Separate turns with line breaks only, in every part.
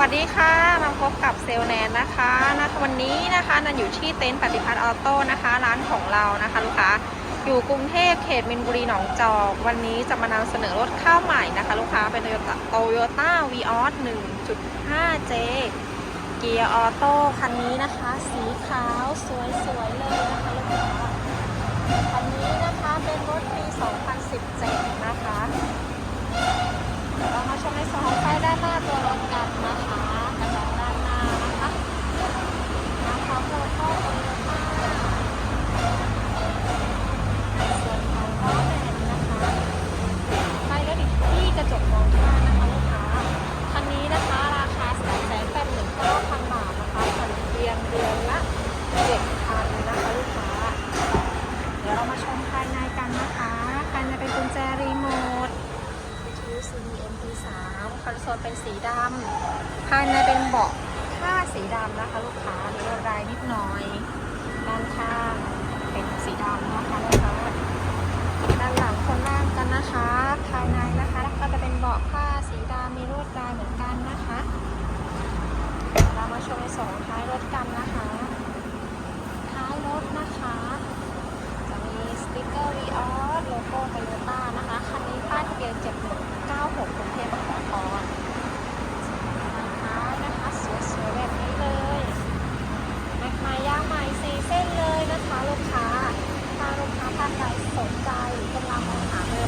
วัสดีค่ะ มาพบกับเซลแนนนะคะนะวันนี้นะคะนันอยู่ที่เต็นท์ปฏิพัฒน์ออโต้นะคะ ร้านของเรานะคะลูกค้า อยู่กรุงเทพเขตมินบุรีหนองจอก วันนี้จะมานำเสนอรถข้าวใหม่นะคะ ลูกค้าเป็นโตโยต้าโตโยต้าวีออส 1.5J เกียร์ออโต้คันนี้นะคะ สีขาวสวยๆเลยนะคะลูกค้า คันนี้นะคะเป็นรถปี 2017 สามคอนโซลเป็นสีดำภายในเป็นเบาะผ้าสีดำนะคะลูกค้ามีลวายนิดหน่อยด้านข้างเป็นสีดำนะคะลูกค้าด้านหลังคนล่างกันนะคะ ภายในนะคะแล้วก็จะเป็นเบาะผ้าสีดำมีลวดลายเหมือนกันนะคะ เรามาชมในสองท้ายรถกันนะคะ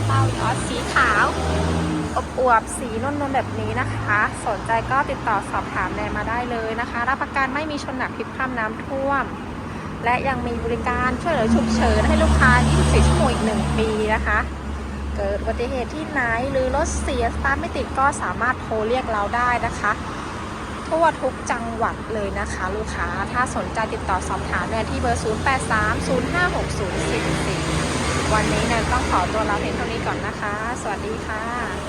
หาโตโยต้า v ีออสสีขาวอบอวบสีนุ่นๆแบบนี้นะคะ สนใจก็ติดต่อสอบถามแนนมาได้เลยนะคะ รับประกันไม่มีชนหนักพลิกคว่ำน้ำท่วม และยังมีบริการช่วยเหลือฉุกเฉินให้ลูกค้า 24 ชั่วโมงอีก 1 ปีนะคะ เกิดอุบัติเหตุที่ไหนหรือรถเสียสตาร์ทไม่ติดก็สามารถโทรเรียกเราได้นะคะทั่วทุกจังหวัดเลยนะคะลูกค้า ถ้าสนใจติดต่อสอบถามแนนที่เบอร์ 0830560444 วันนี้นนต้องขอตัวลาเพียงเท่านี้ก่อนนะคะ สวัสดีค่ะ